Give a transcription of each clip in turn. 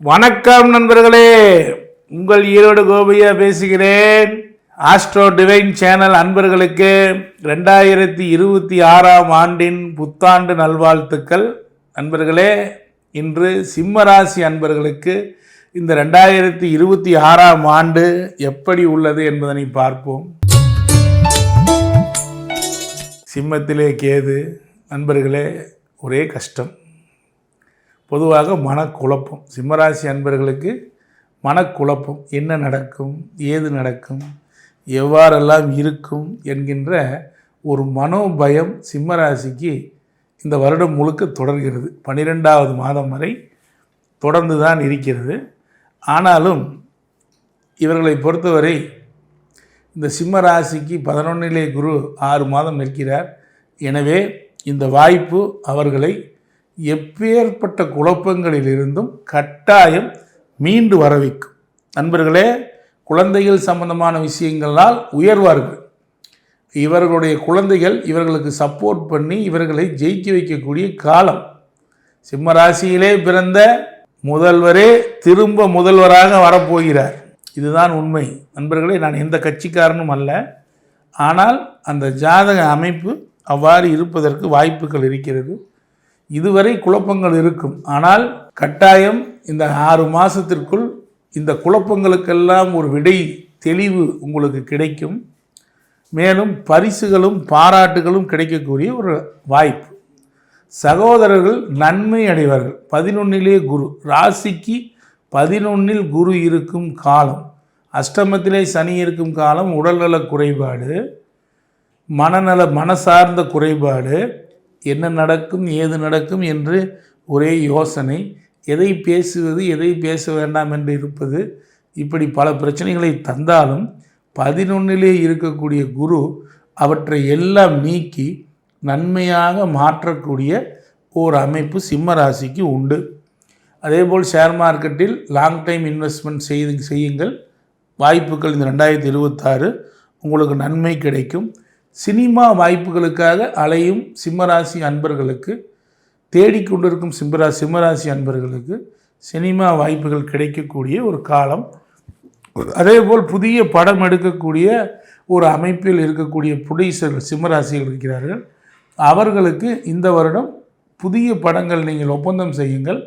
வணக்கம் நண்பர்களே. உங்கள் ஈரோடு கோபியா பேசுகிறேன். ஆஸ்ட்ரோ டிவைன் சேனல் அன்பர்களுக்கு ரெண்டாயிரத்தி இருபத்தி ஆறாம் ஆண்டின் புத்தாண்டு நல்வாழ்த்துக்கள். நண்பர்களே இன்று சிம்மராசி அன்பர்களுக்கு இந்த ரெண்டாயிரத்தி இருபத்தி ஆறாம் ஆண்டு எப்படி உள்ளது என்பதனை பார்ப்போம். சிம்மத்திலே கேது. நண்பர்களே ஒரே கஷ்டம். பொதுவாக மனக்குழப்பம். சிம்மராசி அன்பர்களுக்கு மனக்குழப்பம். என்ன நடக்கும்? ஏது நடக்கும்? எவ்வாறெல்லாம் இருக்கும்? என்கின்ற ஒரு மனோபயம் சிம்மராசிக்கு இந்த வருடம் முழுக்க தொடர்கிறது. பன்னிரெண்டாவது மாதம் வரை தொடர்ந்து தான் இருக்கிறது. ஆனாலும் இவர்களை பொறுத்தவரை இந்த சிம்ம ராசிக்கு பதினொன்னிலே குரு ஆறு மாதம் நிற்கிறார். எனவே இந்த வாய்ப்பு அவர்களை எப்பேற்பட்ட குழப்பங்களிலிருந்தும் கட்டாயம் மீண்டு வர வைக்கும் நண்பர்களே குழந்தைகள் சம்பந்தமான விஷயங்களால் உயர்வார்கள். இவர்களுடைய குழந்தைகள் இவர்களுக்கு சப்போர்ட் பண்ணி இவர்களை ஜெயிக்க வைக்கக்கூடிய காலம். சிம்ம ராசியிலே பிறந்த முதல்வரே திரும்ப முதல்வராக வரப்போகிறார். இதுதான் உண்மை. நண்பர்களே நான் எந்த கட்சிக்காரனும் அல்ல. ஆனால் அந்த ஜாதக அமைப்பு அவ்வாறு இருப்பதற்கு வாய்ப்புகள் இருக்கிறது. இதுவரை குழப்பங்கள் இருக்கும். ஆனால் கட்டாயம் இந்த ஆறு மாதத்திற்குள் இந்த குழப்பங்களுக்கெல்லாம் ஒரு விடை தெளிவு உங்களுக்கு கிடைக்கும். மேலும் பரிசுகளும் பாராட்டுகளும் கிடைக்கக்கூடிய ஒரு வாய்ப்பு. சகோதரர்கள் நன்மை அடைவார்கள். பதினொன்னிலே குரு. ராசிக்கு பதினொன்னில் குரு இருக்கும் காலம். அஷ்டமத்திலே சனி இருக்கும் காலம். உடல்நல குறைபாடு. மனநல மனசார்ந்த குறைபாடு. என்ன நடக்கும் ஏது நடக்கும் என்று ஒரே யோசனை. எதை பேசுவது எதை பேச வேண்டாம் என்று இருப்பது. இப்படி பல பிரச்சனைகளை தந்தாலும் பதினொன்னிலே இருக்கக்கூடிய குரு அவற்றை எல்லாம் நீக்கி நன்மையாக மாற்றக்கூடிய ஓர் அமைப்பு சிம்ம ராசிக்கு உண்டு. அதேபோல் ஷேர் மார்க்கெட்டில் லாங் டைம் இன்வெஸ்ட்மெண்ட் செய்து செய்யுங்கள். வாய்ப்புகள் இந்த ரெண்டாயிரத்தி இருபத்தாறு. உங்களுக்கு நன்மை கிடைக்கும். சினிமா வாய்ப்புகளுக்காக அலையும் சிம்மராசி அன்பர்களுக்கு தேடிக்கொண்டிருக்கும் சிம்மரா சிம்மராசி அன்பர்களுக்கு சினிமா வாய்ப்புகள் கிடைக்கக்கூடிய ஒரு காலம். அதேபோல் புதிய படம் எடுக்கக்கூடிய ஒரு அமைப்பில் இருக்கக்கூடிய புடைசர்கள் சிம்மராசிகள் இருக்கிறார்கள். அவர்களுக்கு இந்த வருடம் புதிய படங்கள் நீங்கள் ஒப்பந்தம் செய்யுங்கள்.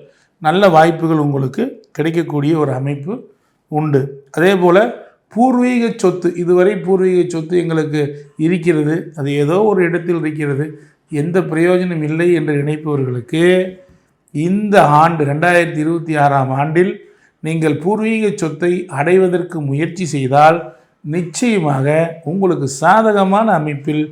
நல்ல வாய்ப்புகள் உங்களுக்கு கிடைக்கக்கூடிய ஒரு அமைப்பு உண்டு. அதே போல் பூர்வீக சொத்து இதுவரை பூர்வீக சொத்து எங்களுக்கு இருக்கிறது. அது ஏதோ ஒரு இடத்தில் இருக்கிறது. எந்த பிரயோஜனம் இல்லை என்று நினைப்பவர்களுக்கு இந்த ஆண்டு ரெண்டாயிரத்தி இருபத்தி ஆறாம் ஆண்டில் நீங்கள் பூர்வீக சொத்தை அடைவதற்கு முயற்சி செய்தால் நிச்சயமாக உங்களுக்கு சாதகமான அமைப்பில்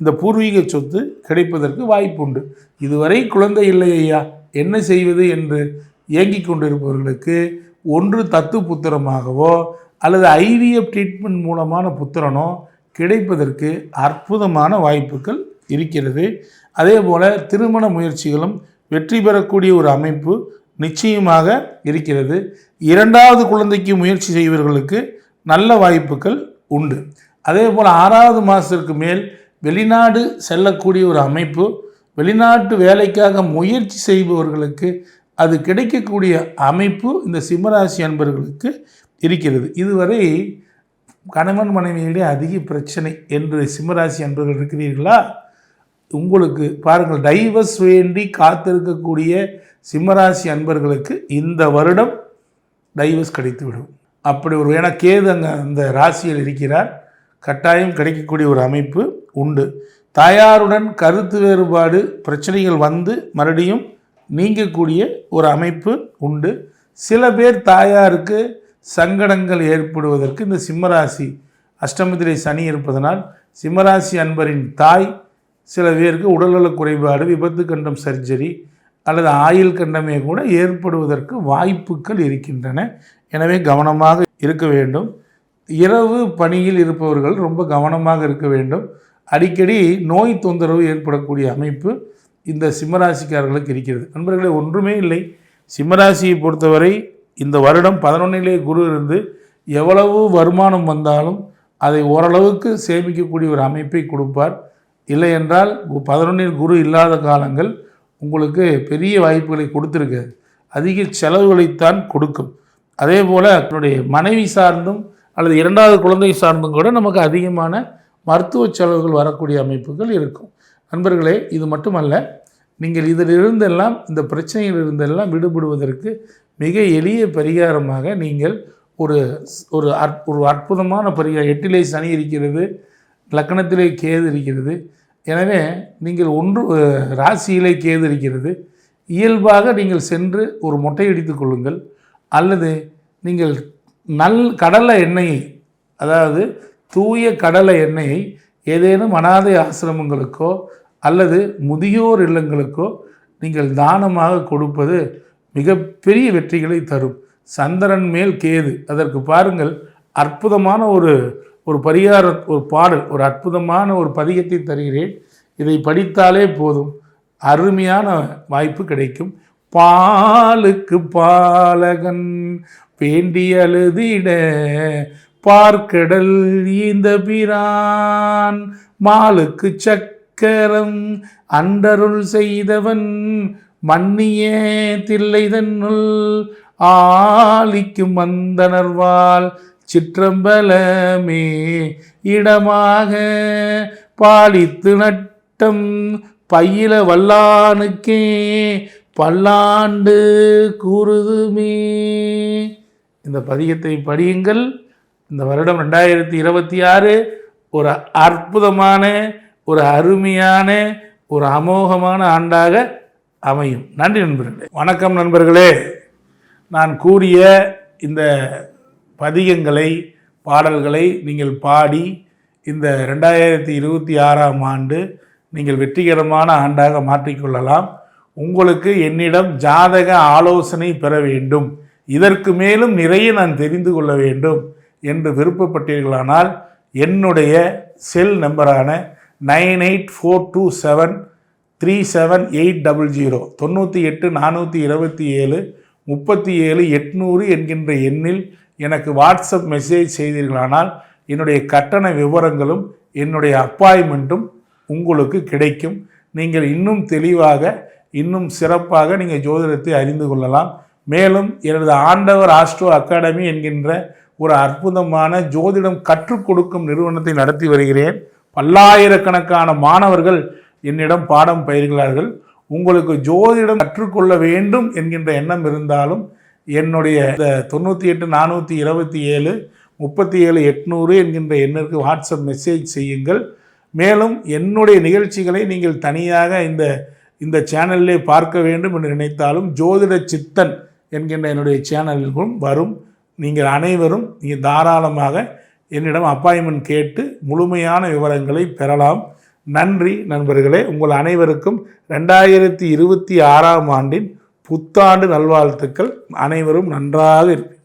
இந்த பூர்வீக சொத்து கிடைப்பதற்கு வாய்ப்புண்டு. இதுவரை குழந்தை இல்லை ஐயா. என்ன செய்வது என்று இயங்கிக் கொண்டிருப்பவர்களுக்கு ஒன்று தத்து புத்திரமாகவோ அல்லது ஐவிஎஃப் ட்ரீட்மெண்ட் மூலமான புத்திரனோ கிடைப்பதற்கு அற்புதமான வாய்ப்புகள் இருக்கிறது. அதே போல் திருமண முயற்சிகளும் வெற்றி பெறக்கூடிய ஒரு அமைப்பு நிச்சயமாக இருக்கிறது. இரண்டாவது குழந்தைக்கு முயற்சி செய்வர்களுக்கு நல்ல வாய்ப்புகள் உண்டு. அதே போல் ஆறாவது மாதத்திற்கு மேல் வெளிநாடு செல்லக்கூடிய ஒரு அமைப்பு வெளிநாட்டு வேலைக்காக முயற்சி செய்பவர்களுக்கு அது கிடைக்கக்கூடிய அமைப்பு இந்த சிம்மராசி அன்பர்களுக்கு இருக்கிறது. இதுவரை கணவன் மனைவியிடையே அதிக பிரச்சனை என்று சிம்மராசி அன்பர்கள் இருக்கிறீர்களா? உங்களுக்கு பாருங்கள் டைவர்ஸ் வேண்டி காத்திருக்கக்கூடிய சிம்மராசி அன்பர்களுக்கு இந்த வருடம் டைவர்ஸ் கிடைத்துவிடும். அப்படி ஒரு ஏன்னா கேது அங்கே அந்த ராசியில் இருக்கிறார். கட்டாயம் கிடைக்கக்கூடிய ஒரு அமைப்பு உண்டு. தாயாருடன் கருத்து வேறுபாடு பிரச்சனைகள் வந்து மறுபடியும் நீங்கக்கூடிய ஒரு அமைப்பு உண்டு. சில பேர் தாயாருக்கு சங்கடங்கள் ஏற்படுவதற்கு இந்த சிம்மராசி அஷ்டமத்திலே சனி இருப்பதனால் சிம்மராசி அன்பரின் தாய் சில பேருக்கு உடல்நலக் குறைபாடு விபத்து கண்டம் சர்ஜரி அல்லது ஆயுள் கண்டமே கூட ஏற்படுவதற்கு வாய்ப்புகள் இருக்கின்றன. எனவே கவனமாக இருக்க வேண்டும். இரவு பணியில் இருப்பவர்கள் ரொம்ப கவனமாக இருக்க வேண்டும். அடிக்கடி நோய் தொந்தரவு ஏற்படக்கூடிய அமைப்பு இந்த சிம்மராசிக்காரர்களுக்கு இருக்கிறது. நண்பர்களே ஒன்றுமே இல்லை. சிம்மராசியை பொறுத்தவரை இந்த வருடம் பதினொன்னிலே குரு இருந்து எவ்வளவு வருமானம் வந்தாலும் அதை ஓரளவுக்கு சேமிக்கக்கூடிய ஒரு அமைப்பை கொடுப்பார். இல்லை என்றால் பதினொன்றில் குரு இல்லாத காலங்கள் உங்களுக்கு பெரிய வாய்ப்புகளை கொடுத்துருக்காது அதிக செலவுகளைத்தான் கொடுக்கும். அதே போல் என்னுடைய மனைவி சார்ந்தும் அல்லது இரண்டாவது குழந்தை சார்ந்தும் கூட நமக்கு அதிகமான மருத்துவ செலவுகள் வரக்கூடிய அமைப்புகள் இருக்கும். நண்பர்களே இது மட்டுமல்ல நீங்கள் இதிலிருந்தெல்லாம் இந்த பிரச்சனையிலிருந்தெல்லாம் விடுபடுவதற்கு மிக எளிய பரிகாரமாக நீங்கள் ஒரு ஒரு அற் ஒரு அற்புதமான பரிகாரம் எட்டிலே சனி இருக்கிறது லக்கணத்திலே கேது இருக்கிறது. எனவே நீங்கள் ஒன்று ராசியிலே கேது இருக்கிறது. இயல்பாக நீங்கள் சென்று ஒரு மொட்டையடித்து கொள்ளுங்கள். அல்லது நீங்கள் நல் கடலை எண்ணெயை அதாவது தூய கடலை எண்ணெயை ஏதேனும் அனாதை ஆசிரமங்களுக்கோ அல்லது முதியோர் இல்லங்களுக்கோ நீங்கள் தானமாக கொடுப்பது மிகப்பெரிய வெற்றிகளை தரும். சந்திரன் மேல் கேது. அதற்கு பாருங்கள் அற்புதமான ஒரு ஒரு பரிகார ஒரு பாடல் ஒரு அற்புதமான ஒரு பதிகத்தை தருகிறேன். இதை படித்தாலே போதும். அருமையான வாய்ப்பு கிடைக்கும். பாலுக்கு பாலகன் வேண்டி அழுதிட பார்க்கடல் இந்த பிரான் மாலுக்கு சக்கரம் அண்டருள் செய்தவன் மன்னியே தில்லை தன்னுள் ஆலிக்கும் மந்தனர்வால் சிற்றம்பலமே இடமாக பாலித்து நட்டம் பயில வல்லானுக்கே பல்லாண்டு கூறுதுமே. இந்த பதியத்தை படியுங்கள். இந்த வருடம் ரெண்டாயிரத்தி இருபத்தி ஆறு ஒரு அற்புதமான ஒரு அருமையான ஒரு அமோகமான ஆண்டாக அமையும். நன்றி நண்பர்களே. வணக்கம் நண்பர்களே. நான் கூறிய இந்த பதிகங்களை பாடல்களை நீங்கள் பாடி இந்த ரெண்டாயிரத்தி இருபத்தி ஆறாம் ஆண்டு நீங்கள் வெற்றிகரமான ஆண்டாக மாற்றிக்கொள்ளலாம் உங்களுக்கு என்னிடம் ஜாதக ஆலோசனை பெற வேண்டும். இதற்கு மேலும் நிறைய நான் தெரிந்து கொள்ள வேண்டும் என்று விருப்பப்பட்டீர்களானால் என்னுடைய cell நம்பரான nine eight four two seven three seven eight double zero. தொண்ணூற்றி எட்டு நானூற்றி இருபத்தி ஏழு முப்பத்தி ஏழு எட்நூறு என்கின்ற எண்ணில் எனக்கு வாட்ஸ்அப் மெசேஜ் செய்தீர்களானால் என்னுடைய கட்டண விவரங்களும் என்னுடைய அப்பாயின்மெண்ட்டும் உங்களுக்கு கிடைக்கும். நீங்கள் இன்னும் தெளிவாக இன்னும் சிறப்பாக நீங்கள் ஜோதிடத்தை அறிந்து கொள்ளலாம். மேலும் எனது ஆண்டவர் ஆஸ்ட்ரோ அகாடமி என்கின்ற ஒரு அற்புதமான ஜோதிடம் கற்றுக் கொடுக்கும் நிறுவனத்தை நடத்தி வருகிறேன். பல்லாயிரக்கணக்கான மாணவர்கள் என்னிடம் பாடம் பயிர்கிறார்கள் உங்களுக்கு ஜோதிடம் கற்றுக்கொள்ள வேண்டும் என்கின்ற எண்ணம் இருந்தாலும் என்னுடைய இந்த தொண்ணூற்றி எட்டு நானூற்றி இருபத்தி ஏழு முப்பத்தி ஏழு எட்நூறு என்கின்ற எண்ணிற்கு வாட்ஸ்அப் மெசேஜ் செய்யுங்கள். மேலும் என்னுடைய நிகழ்ச்சிகளை நீங்கள் தனியாக இந்த இந்த சேனலிலே பார்க்க வேண்டும் என்று நினைத்தாலும் ஜோதிட சித்தன் என்கின்ற என்னுடைய சேனல்களும் வரும். நீங்கள் அனைவரும் நீங்கள் தாராளமாக என்னிடம் அப்பாயின்மெண்ட் கேட்டு முழுமையான விவரங்களை பெறலாம். நன்றி நண்பர்களே. உங்கள் அனைவருக்கும் ரெண்டாயிரத்தி இருபத்தி ஆறாம் ஆண்டின் புத்தாண்டு நல்வாழ்த்துக்கள். அனைவரும் நன்றாக இருப்பீர்கள்.